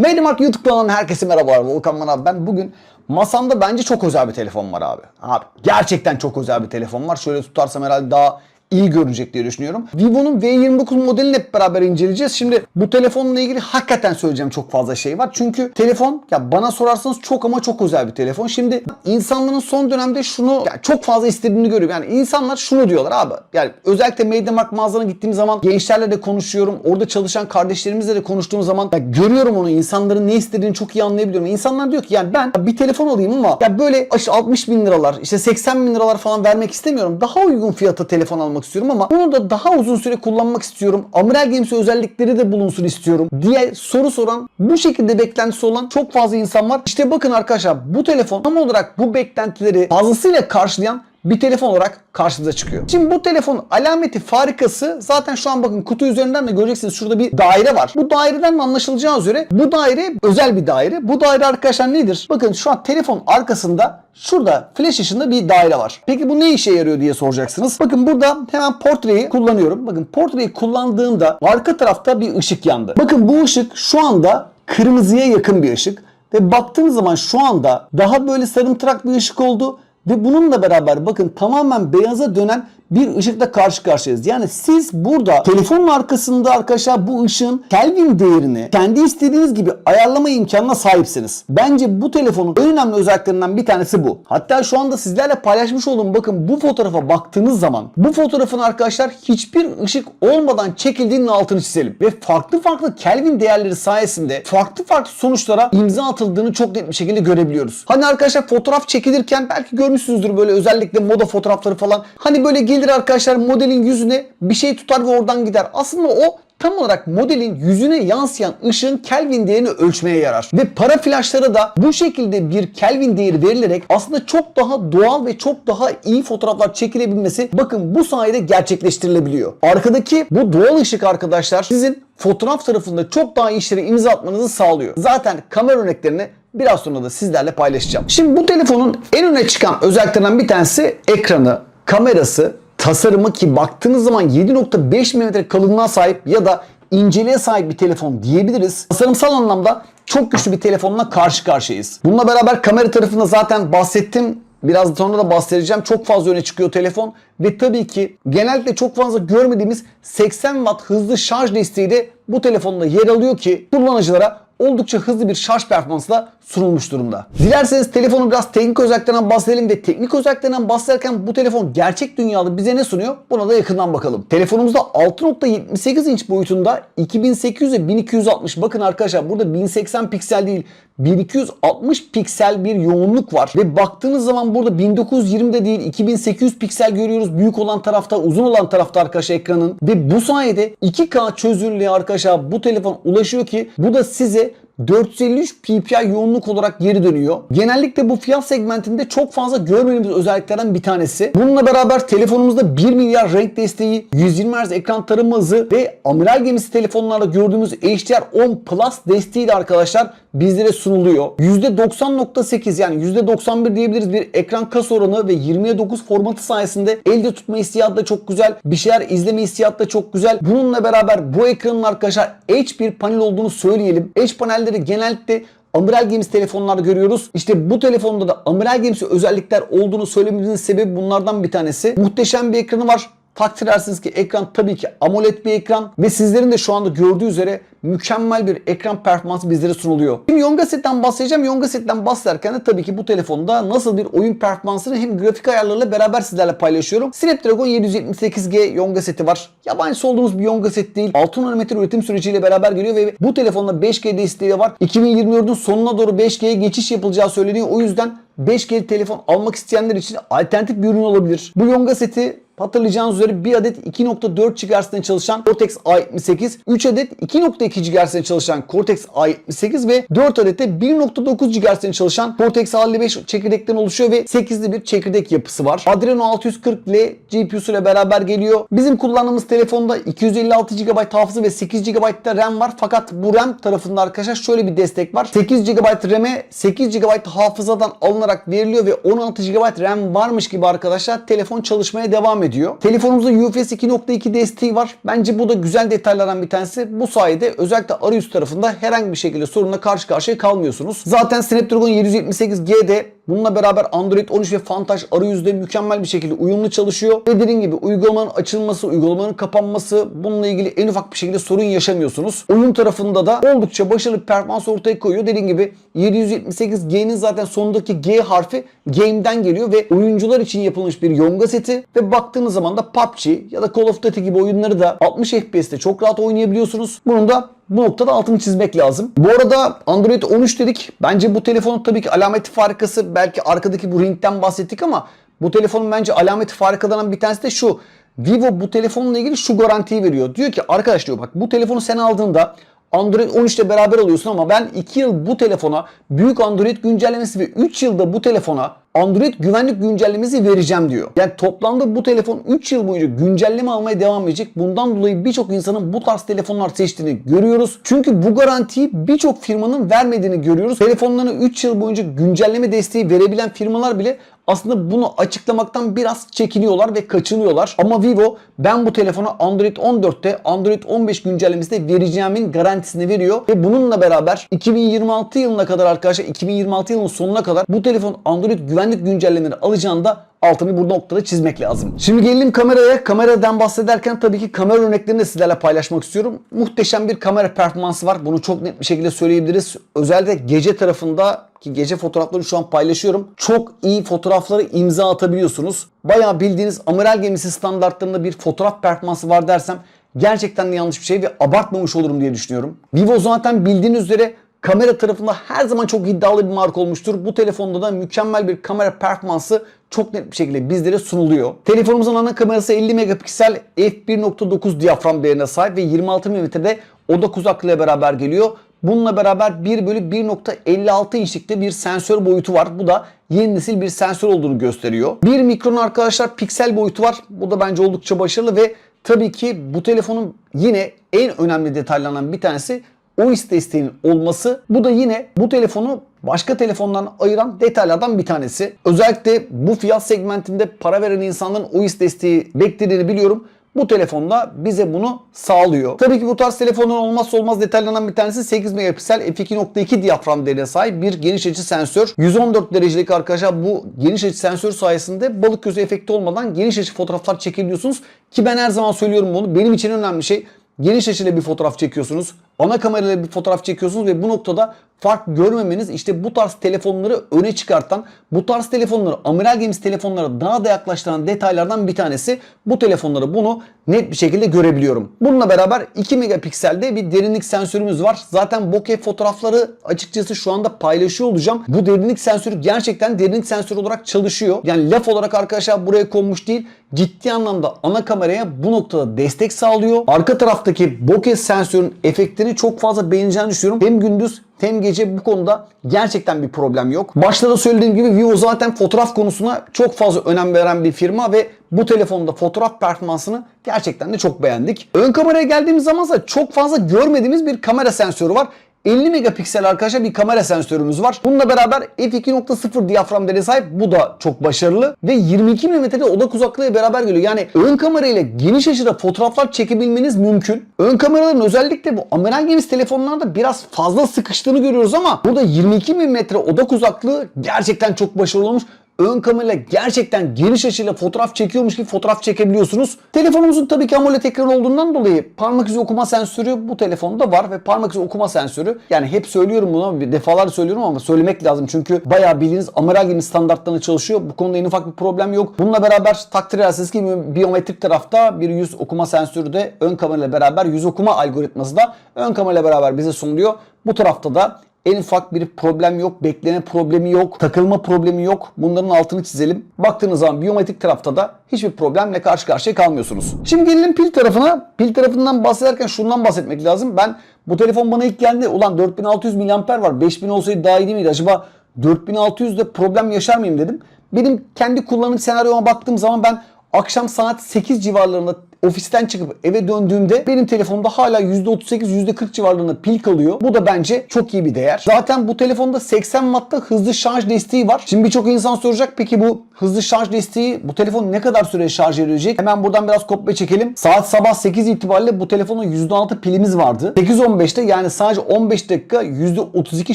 Medimark YouTube kanalından herkese merhaba. Volkan Manav ben. Bugün masamda bence çok özel bir telefon var abi. Abi gerçekten çok özel bir telefon var. Şöyle tutarsam herhalde daha iyi görünecek diye düşünüyorum. Vivo'nun V29 modelini hep beraber inceleyeceğiz. Şimdi bu telefonla ilgili hakikaten söyleyeceğim çok fazla şey var. Çünkü telefon ya bana sorarsanız çok ama çok özel bir telefon. Şimdi insanların son dönemde şunu ya çok fazla istediğini görüyorum. Yani insanlar şunu diyorlar abi. Yani özellikle MediaMarkt mağazalarına gittiğim zaman gençlerle de konuşuyorum. Orada çalışan kardeşlerimizle de konuştuğum zaman ya görüyorum onu. insanların ne istediğini çok iyi anlayabiliyorum. İnsanlar diyor ki yani ben bir telefon alayım ama ya böyle işte 60 bin liralar işte 80 bin liralar falan vermek istemiyorum. Daha uygun fiyata telefon almak istiyorum ama bunu da daha uzun süre kullanmak istiyorum. Amiral gemisi özellikleri de bulunsun istiyorum diye soru soran bu şekilde beklentisi olan çok fazla insan var. İşte bakın arkadaşlar bu telefon tam olarak bu beklentileri fazlasıyla karşılayan bir telefon olarak karşınıza çıkıyor. Şimdi bu telefon alameti farikası zaten şu an bakın kutu üzerinden de göreceksiniz şurada bir daire var. Bu daireden de anlaşılacağı üzere bu daire özel bir daire. Bu daire arkadaşlar nedir? Bakın şu an telefon arkasında şurada flash ışığında bir daire var. Peki bu ne işe yarıyor diye soracaksınız. Bakın burada hemen portreyi kullanıyorum. Bakın portreyi kullandığımda arka tarafta bir ışık yandı. Bakın bu ışık şu anda kırmızıya yakın bir ışık. Ve baktığınız zaman şu anda daha böyle sarımtırak bir ışık oldu. Ve bununla beraber bakın tamamen beyaza dönen bir ışıkla karşı karşıyayız. Yani siz burada telefonun arkasında arkadaşlar bu ışığın Kelvin değerini kendi istediğiniz gibi ayarlama imkanına sahipsiniz. Bence bu telefonun en önemli özelliklerinden bir tanesi bu. Hatta şu anda sizlerle paylaşmış olduğum bakın bu fotoğrafa baktığınız zaman bu fotoğrafın arkadaşlar hiçbir ışık olmadan çekildiğinin altını çizelim. Ve farklı farklı Kelvin değerleri sayesinde farklı farklı sonuçlara imza atıldığını çok net bir şekilde görebiliyoruz. Hani arkadaşlar fotoğraf çekilirken belki görmüşsünüzdür böyle özellikle moda fotoğrafları falan. Hani böyle gelir arkadaşlar modelin yüzüne bir şey tutar ve oradan gider. Aslında o tam olarak modelin yüzüne yansıyan ışığın Kelvin değerini ölçmeye yarar. Ve para flaşlara da bu şekilde bir Kelvin değeri verilerek aslında çok daha doğal ve çok daha iyi fotoğraflar çekilebilmesi bakın bu sayede gerçekleştirilebiliyor. Arkadaki bu doğal ışık arkadaşlar sizin fotoğraf tarafında çok daha iyi işlere imza atmanızı sağlıyor. Zaten kamera örneklerini biraz sonra da sizlerle paylaşacağım. Şimdi bu telefonun en öne çıkan özelliklerinden bir tanesi ekranı, kamerası, tasarımı ki baktığınız zaman 7.5 mm kalınlığa sahip ya da inceliğe sahip bir telefon diyebiliriz. Tasarımsal anlamda çok güçlü bir telefonla karşı karşıyayız. Bununla beraber kamera tarafında zaten bahsettim. Biraz sonra da bahsedeceğim. Çok fazla öne çıkıyor telefon. Ve tabii ki genellikle çok fazla görmediğimiz 80 Watt hızlı şarj desteği de bu telefonda yer alıyor ki kullanıcılara oldukça hızlı bir şarj performansla sunulmuş durumda. Dilerseniz telefonu biraz teknik özelliklerinden bahsedelim ve teknik özelliklerinden bahsederken bu telefon gerçek dünyada bize ne sunuyor? Buna da yakından bakalım. Telefonumuzda 6.78 inç boyutunda 2800 ve 1260 bakın arkadaşlar burada 1080 piksel değil 1260 piksel bir yoğunluk var. Ve baktığınız zaman burada 1920'de değil 2800 piksel görüyoruz. Büyük olan tarafta uzun olan tarafta arkadaşlar ekranın. Ve bu sayede 2K çözünürlüğe arkadaşlar bu telefon ulaşıyor ki bu da size 453 ppi yoğunluk olarak geri dönüyor. Genellikle bu fiyat segmentinde çok fazla görmediğimiz özelliklerden bir tanesi. Bununla beraber telefonumuzda 1 milyar renk desteği, 120 Hz ekran tarama hızı ve amiral gemisi telefonlarda gördüğümüz HDR10 Plus desteği de arkadaşlar bizlere sunuluyor. %90.8 yani %91 diyebiliriz bir ekran kas oranı ve 20'ye 9 formatı sayesinde elde tutma hissiyatı da çok güzel. Bir şeyler izleme hissiyatı da çok güzel. Bununla beraber bu ekranın arkadaşlar H bir panel olduğunu söyleyelim. H panelleri genellikle Amiral gemisi telefonlarda görüyoruz. İşte bu telefonda da amiral gemisi özellikler olduğunu söylememizin sebebi bunlardan bir tanesi. Muhteşem bir ekranı var. Takdir edersiniz ki ekran tabii ki AMOLED bir ekran ve sizlerin de şu anda gördüğü üzere mükemmel bir ekran performansı bizlere sunuluyor. Şimdi Yonga Set'ten bahsedeceğim. Yonga Set'ten bahsederken de tabii ki bu telefonda nasıl bir oyun performansını hem grafik ayarlarıyla beraber sizlerle paylaşıyorum. Snapdragon 778G Yonga Set'i var. Yabancısı olduğumuz bir Yonga Set değil. 6 nanometre üretim süreciyle beraber geliyor ve bu telefonda 5G desteği de var. 2024'ün sonuna doğru 5G'ye geçiş yapılacağı söyleniyor. O yüzden 5G telefon almak isteyenler için alternatif bir ürün olabilir. Bu Yonga Set'i Hatırlayacağınız üzere bir adet 2.4 GHz'de çalışan Cortex A78, 3 adet 2.2 GHz'de çalışan Cortex A78 ve 4 adet de 1.9 GHz'de çalışan Cortex A55 çekirdekten oluşuyor ve 8'li bir çekirdek yapısı var. Adreno 640L GPU'su ile beraber geliyor. Bizim kullandığımız telefonda 256 GB hafıza ve 8 GB da RAM var. Fakat bu RAM tarafında arkadaşlar şöyle bir destek var. 8 GB RAM'e 8 GB hafızadan alınarak veriliyor ve 16 GB RAM varmış gibi arkadaşlar telefon çalışmaya devam ediyor ediyor. Telefonumuzda UFS 2.2 desteği var. Bence bu da güzel detaylardan bir tanesi. Bu sayede özellikle arayüz tarafında herhangi bir şekilde sorunla karşı karşıya kalmıyorsunuz. Zaten Snapdragon 778G'de bununla beraber Android 13 ve Fantaş arayüzde mükemmel bir şekilde uyumlu çalışıyor. Ve dediğim gibi uygulamanın açılması, uygulamanın kapanması bununla ilgili en ufak bir şekilde sorun yaşamıyorsunuz. Oyun tarafında da oldukça başarılı bir performans ortaya koyuyor. Dediğim gibi 778G'nin zaten sonundaki G harfi game'den geliyor ve oyuncular için yapılmış bir yonga seti ve baktığınız zaman da PUBG ya da Call of Duty gibi oyunları da 60 FPS'te çok rahat oynayabiliyorsunuz. Bunun da bu noktada altını çizmek lazım. Bu arada Android 13 dedik. Bence bu telefonun tabii ki alameti farikası belki arkadaki bu ringden bahsettik ama bu telefonun bence alameti farikalarından bir tanesi de şu. Vivo bu telefonla ilgili şu garantiyi veriyor. Diyor ki arkadaş diyor bak bu telefonu sen aldığında Android 13 ile beraber alıyorsun ama ben 2 yıl bu telefona büyük Android güncellemesi ve 3 yılda bu telefona Android güvenlik güncellemesi vereceğim diyor. Yani toplamda bu telefon 3 yıl boyunca güncelleme almaya devam edecek. Bundan dolayı birçok insanın bu tarz telefonlar seçtiğini görüyoruz. Çünkü bu garantiyi birçok firmanın vermediğini görüyoruz. Telefonlarını 3 yıl boyunca güncelleme desteği verebilen firmalar bile aslında bunu açıklamaktan biraz çekiniyorlar ve kaçınıyorlar. Ama Vivo ben bu telefona Android 14'te Android 15 güncellemesinde vereceğimin garantisini veriyor. Ve bununla beraber 2026 yılına kadar arkadaşlar 2026 yılının sonuna kadar bu telefon Android güvenlik güncellemeleri alacağını altını bu noktada çizmek lazım. Şimdi gelelim kameraya. Kameradan bahsederken tabii ki kamera örneklerini de sizlerle paylaşmak istiyorum. Muhteşem bir kamera performansı var. Bunu çok net bir şekilde söyleyebiliriz. Özellikle gece tarafında ki gece fotoğrafları şu an paylaşıyorum. Çok iyi fotoğrafları imza atabiliyorsunuz. Bayağı bildiğiniz amiral gemisi standartlarında bir fotoğraf performansı var dersem gerçekten de yanlış bir şey ve abartmamış olurum diye düşünüyorum. Vivo zaten bildiğiniz üzere kamera tarafında her zaman çok iddialı bir marka olmuştur. Bu telefonda da mükemmel bir kamera performansı çok net bir şekilde bizlere sunuluyor. Telefonumuzun ana kamerası 50 megapiksel f1.9 diyafram değerine sahip ve 26 mm'de odak uzaklığıyla beraber geliyor. Bununla beraber 1 bölü 1.56 inçlikte bir sensör boyutu var. Bu da yeni nesil bir sensör olduğunu gösteriyor. 1 mikron arkadaşlar piksel boyutu var. Bu da bence oldukça başarılı ve tabii ki bu telefonun yine en önemli detaylarından bir tanesi OIS desteğinin olması. Bu da yine bu telefonu başka telefondan ayıran detaylardan bir tanesi. Özellikle bu fiyat segmentinde para veren insanların OIS desteği beklediğini biliyorum. Bu telefonda bize bunu sağlıyor. Tabii ki bu tarz telefonun olmazsa olmaz detaylarından bir tanesi 8 megapiksel f2.2 diyafram değerine sahip bir geniş açı sensör. 114 derecelik arkadaşlar bu geniş açı sensör sayesinde balık gözü efekti olmadan geniş açı fotoğraflar çekebiliyorsunuz. Ki ben her zaman söylüyorum bunu. Benim için önemli şey geniş açıyla bir fotoğraf çekiyorsunuz. Ana kamerayla bir fotoğraf çekiyorsunuz ve bu noktada fark görmemeniz işte bu tarz telefonları öne çıkartan, bu tarz telefonları amiral gemisi telefonlara daha da yaklaştıran detaylardan bir tanesi. Bu telefonları bunu net bir şekilde görebiliyorum. Bununla beraber 2 megapikselde bir derinlik sensörümüz var. Zaten bokeh fotoğrafları açıkçası şu anda paylaşıyor olacağım. Bu derinlik sensörü gerçekten derinlik sensörü olarak çalışıyor. Yani laf olarak arkadaşlar buraya konmuş değil. Ciddi anlamda ana kameraya bu noktada destek sağlıyor. Arka taraftaki bokeh sensörün efektini çok fazla beğeneceğini düşünüyorum. Hem gündüz hem gece bu konuda gerçekten bir problem yok. Başta da söylediğim gibi Vivo zaten fotoğraf konusuna çok fazla önem veren bir firma ve bu telefonda fotoğraf performansını gerçekten de çok beğendik. Ön kameraya geldiğimiz zaman da çok fazla görmediğimiz bir kamera sensörü var. 50 megapiksel arkadaşlar bir kamera sensörümüz var. Bununla beraber f2.0 diyafram değeri sahip. Bu da çok başarılı. Ve 22 mm'de odak uzaklığıyla beraber geliyor. Yani ön kamerayla geniş açıda fotoğraflar çekebilmeniz mümkün. Ön kameraların özellikle bu amiral gemisi telefonlarda biraz fazla sıkıştığını görüyoruz ama burada 22 mm odak uzaklığı gerçekten çok başarılı olmuş ön kamerayla gerçekten geniş açıyla fotoğraf çekiyormuş gibi fotoğraf çekebiliyorsunuz. Telefonumuzun tabii ki AMOLED ekran olduğundan dolayı parmak izi okuma sensörü bu telefonda var ve parmak izi okuma sensörü yani hep söylüyorum bunu defalar söylüyorum ama söylemek lazım çünkü bayağı bildiğiniz amiral gibi standartlarına çalışıyor. Bu konuda en ufak bir problem yok. Bununla beraber takdir edersiniz ki biyometrik tarafta bir yüz okuma sensörü de ön kamerayla beraber yüz okuma algoritması da ön kamerayla beraber bize sunuluyor. Bu tarafta da en ufak bir problem yok, bekleme problemi yok, takılma problemi yok. Bunların altını çizelim. Baktığınız zaman biyometrik tarafta da hiçbir problemle karşı karşıya kalmıyorsunuz. Şimdi gelelim pil tarafına. Pil tarafından bahsederken şundan bahsetmek lazım. Ben bu telefon bana ilk geldi. Ulan 4600 mAh var. 5000 olsaydı daha iyi miydi? Acaba 4600'de problem yaşar mıyım dedim. Benim kendi kullanım senaryoma baktığım zaman ben akşam saat 8 civarlarında ofisten çıkıp eve döndüğümde benim telefonda hala %38 %40 civarlarında pil kalıyor. Bu da bence çok iyi bir değer. Zaten bu telefonda 80 Watt'ta hızlı şarj desteği var. Şimdi birçok insan soracak peki bu hızlı şarj desteği bu telefon ne kadar süre şarj edecek? Hemen buradan biraz kopya çekelim. Saat sabah 8 itibariyle bu telefonun %16 pilimiz vardı. 8.15'te yani sadece 15 dakika %32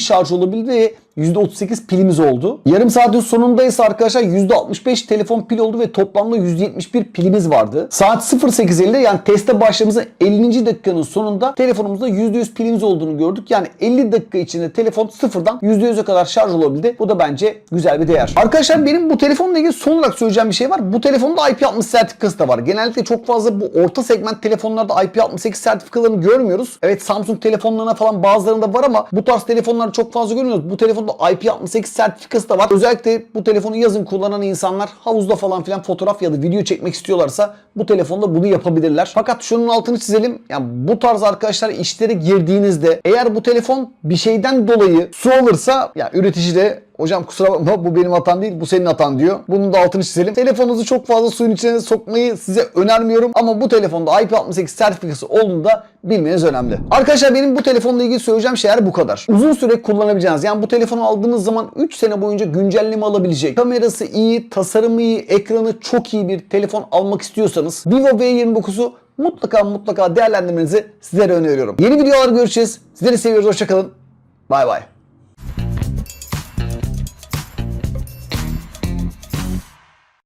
şarj olabildi ve %38 pilimiz oldu. Yarım saatin sonunda ise arkadaşlar %65 telefon pil oldu ve toplamda %71 pilimiz vardı. Saat 08.50'de yani teste başladığımızda 50. dakikanın sonunda telefonumuzda %100 pilimiz olduğunu gördük. Yani 50 dakika içinde telefon sıfırdan %100'e kadar şarj olabildi. Bu da bence güzel bir değer. Arkadaşlar benim bu telefonla ilgili son olarak söyleyeceğim bir şey var. Bu telefonda IP60 sertifikası da var. Genellikle çok fazla bu orta segment telefonlarda IP68 sertifikalarını görmüyoruz. Evet Samsung telefonlarına falan bazılarında var ama bu tarz telefonları çok fazla görmüyoruz. Bu telefonda IP68 sertifikası da var. Özellikle bu telefonu yazın kullanan insanlar havuzda falan filan fotoğraf ya da video çekmek istiyorlarsa bu telefonda bunu yapabilirler. Fakat şunun altını çizelim. Yani bu tarz arkadaşlar işlere girdiğinizde eğer bu telefon bir şeyden dolayı su alırsa ya üretici de Hocam kusura bakma bu benim hatam değil bu senin hatan diyor. Bunun da altını çizelim. Telefonunuzu çok fazla suyun içine sokmayı size önermiyorum ama bu telefonda IP68 sertifikası olduğunu da bilmeniz önemli. Arkadaşlar benim bu telefonla ilgili söyleyeceğim şeyler bu kadar. Uzun süre kullanabileceğiniz yani bu telefonu aldığınız zaman 3 sene boyunca güncelleme alabilecek. Kamerası iyi, tasarımı iyi, ekranı çok iyi bir telefon almak istiyorsanız Vivo V29'u mutlaka mutlaka değerlendirmenizi sizlere öneriyorum. Yeni videolar görüşeceğiz. Sizleri seviyoruz. Hoşçakalın. Bay bay.